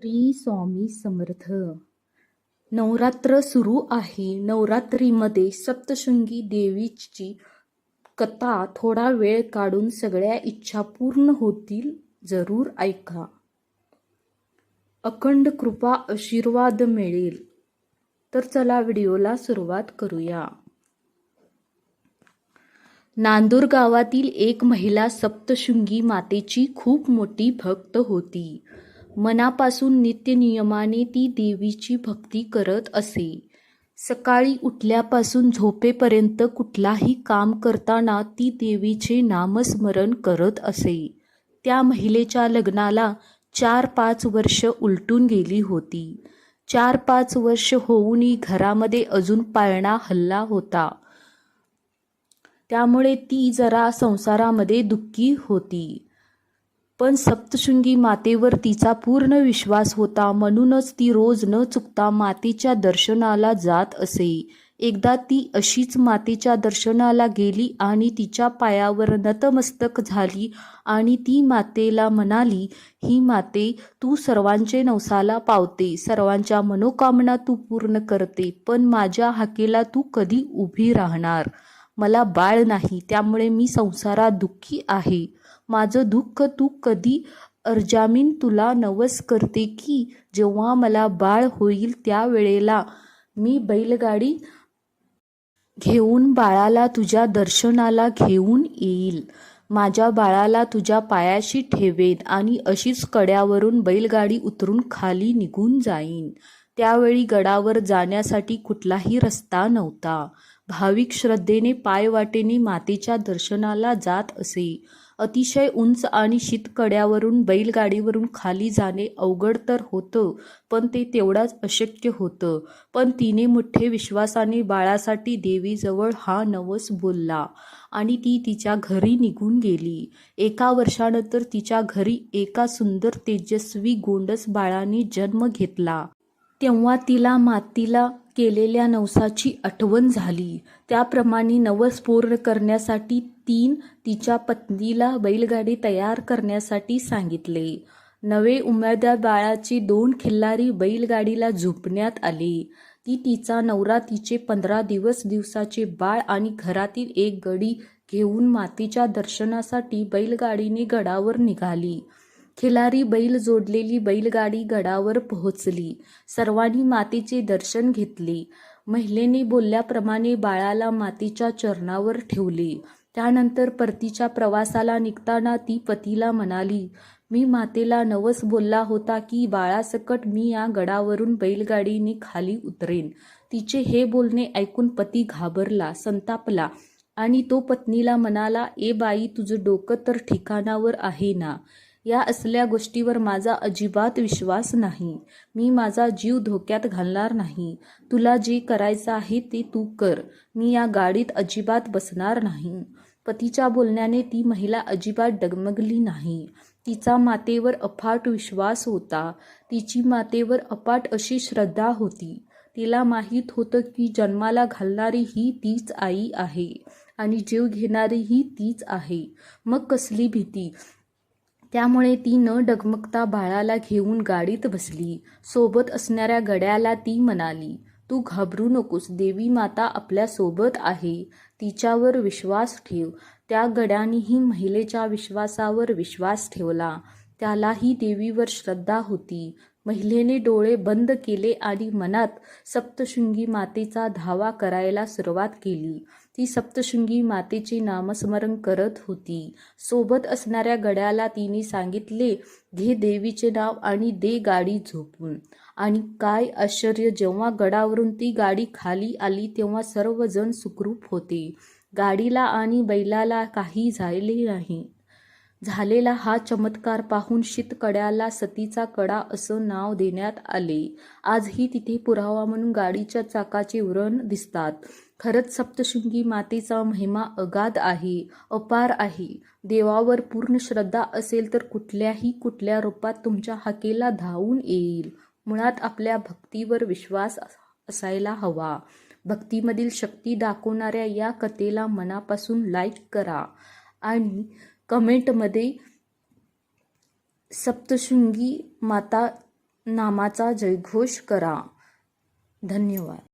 श्री स्वामी समर्थ. नवरात्र सुरू आहे. नवरात्रीमध्ये सप्तशृंगी देवीची कथा थोडा वेळ काढून सगळ्या इच्छा पूर्ण होतील जरूर ऐका. अखंड कृपा आशीर्वाद मिळेल. तर चला व्हिडिओला सुरुवात करूया. नांदूर गावातील एक महिला सप्तशृंगी मातेची खूप मोठी भक्त होती. मनापासून नित्यनियमाने ती देवीची भक्ती करत असे. सकाळी उठल्यापासून झोपेपर्यंत कुठलाही काम करताना ती देवीचे नामस्मरण करत असे. त्या महिलेच्या लग्नाला चार पाच वर्ष उलटून गेली होती. चार पाच वर्ष होऊनही घरामध्ये अजून पाळणा हल्ला होता. त्यामुळे ती जरा संसारामध्ये दुःखी होती. पण सप्तशृंगी मातेवर तिचा पूर्ण विश्वास होता म्हणूनच ती रोज न चुकता मातेच्या दर्शनाला जात असे. एकदा ती अशीच मातेच्या दर्शनाला गेली आणि तिच्या पायावर नतमस्तक झाली आणि ती मातेला म्हणाली ही माते तू सर्वांचे नवसाला पावते. सर्वांच्या मनोकामना तू पूर्ण करते. पण माझ्या हाकेला तू कधी उभी राहणार? मला बाळ नाही त्यामुळे मी संसारात दुःखी आहे. माझं दुःख तू कधी अर्जामीन तुला नवस करते की जेव्हा मला बाळ होईल त्यावेळेला मी बैलगाडी घेऊन बाळाला तुझ्या दर्शनाला घेऊन येईल. माझ्या बाळाला तुझ्या पायाशी ठेवेन आणि अशीच कड्यावरून बैलगाडी उतरून खाली निघून जाईन. त्यावेळी गडावर जाण्यासाठी कुठलाही रस्ता नव्हता. भाविक श्रद्धेने पायवाटेने मातेच्या दर्शनाला जात असे. अतिशय उंच आणि शीतकड्यावरून बैलगाडीवरून खाली जाणे अवघड तर होतं पण ते तेवढाच अशक्य होतं. पण तिने मोठे विश्वासाने बाळासाठी देवीजवळ हा नवस बोलला आणि ती तिच्या घरी निघून गेली. एका वर्षानंतर तिच्या घरी एका सुंदर तेजस्वी गोंडस बाळाने जन्म घेतला. तेव्हा तिला मातीला केलेल्या नवसाची आठवण झाली. त्याप्रमाणे नवस पूर्ण करण्यासाठी तीन तिच्या पत्नीला बैलगाडी तयार करण्यासाठी सांगितले. नवे उमेदवार बाळाची दोन खिल्लारी बैलगाडीला झोपण्यात आले. ती तिचा नवरा तिचे पंधरा दिवस दिवसाचे बाळ आणि घरातील एक गडी घेऊन मातीच्या दर्शनासाठी बैलगाडीने गडावर निघाली. खिलारी बैल जोडलेली बैलगाडी गडावर पोहोचली. सर्वांनी मातेचे दर्शन घेतले. महिलेने बोलल्याप्रमाणे बाळाला मातेच्या चरणावर ठेवले. त्यानंतर परतीच्या प्रवासाला निघताना ती पतीला म्हणाली मी मातेला नवस बोलला होता की बाळासकट मी या गडावरून बैलगाडीने खाली उतरेन. तिचे हे बोलणे ऐकून पती घाबरला संतापला आणि तो पत्नीला म्हणाला ए बाई तुझं डोकं तर ठिकाणावर आहे ना. या असल्या गोष्टीवर माझा अजिबात विश्वास नाही. मी माझा जीव धोक्यात घालणार नाही. तुला जे करायचं आहे ते तू कर. मी या गाडीत अजिबात बसणार नाही. पतीच्या बोलण्याने ती महिला अजिबात डगमगली नाही. तिचा मातेवर अफाट विश्वास होता. तिची मातेवर अफाट अशी श्रद्धा होती. तिला माहीत होतं की जन्माला घालणारी ही तीच आई आहे आणि जीव घेणारी ही तीच आहे. मग कसली भीती? त्यामुळे ती न डगमगता बाळाला घेऊन गाडीत बसली. सोबत असणाऱ्या गड्याला ती म्हणाली तू घाबरू नकोस देवी माता आपल्यासोबत आहे. तिच्यावर विश्वास ठेव. त्या गड्यानेही महिलेच्या विश्वासावर विश्वास ठेवला. त्यालाही देवीवर श्रद्धा होती. महिलेने डोळे बंद केले आणि मनात सप्तशृंगी मातेचा धावा करायला सुरुवात केली. ती सप्तशृंगी मातेचे नामस्मरण करत होती. सोबत असणाऱ्या गड्याला तिने सांगितले घे देवीचे नाव आणि दे गाडी झोपून. आणि काय आश्चर्य जेव्हा गडावरून ती गाडी खाली आली तेव्हा सर्वजण सुखरूप होते. गाडीला आणि बैलाला काही झाले नाही. झालेला हा चमत्कार पाहून शीतकड्याला सतीचा कडा असं नाव देण्यात आले. आजही तिथे पुरावा म्हणून गाडीच्या चाकाचे व्रण दिसतात. खरंच सप्तशृंगी मातेचा महिमा अगाध आहे अपार आहे. देवावर पूर्ण श्रद्धा असेल तर कुठल्याही कुठल्या रूपात तुमच्या हाकेला धावून येईल. मुळात आपल्या भक्तीवर विश्वास असायला हवा. भक्तीमधील शक्ती दाखवणाऱ्या या कथेला मनापासून लाईक करा. आणि कमेंटमध्ये सप्तशृंगी माता नामाचा जयघोष करा. धन्यवाद.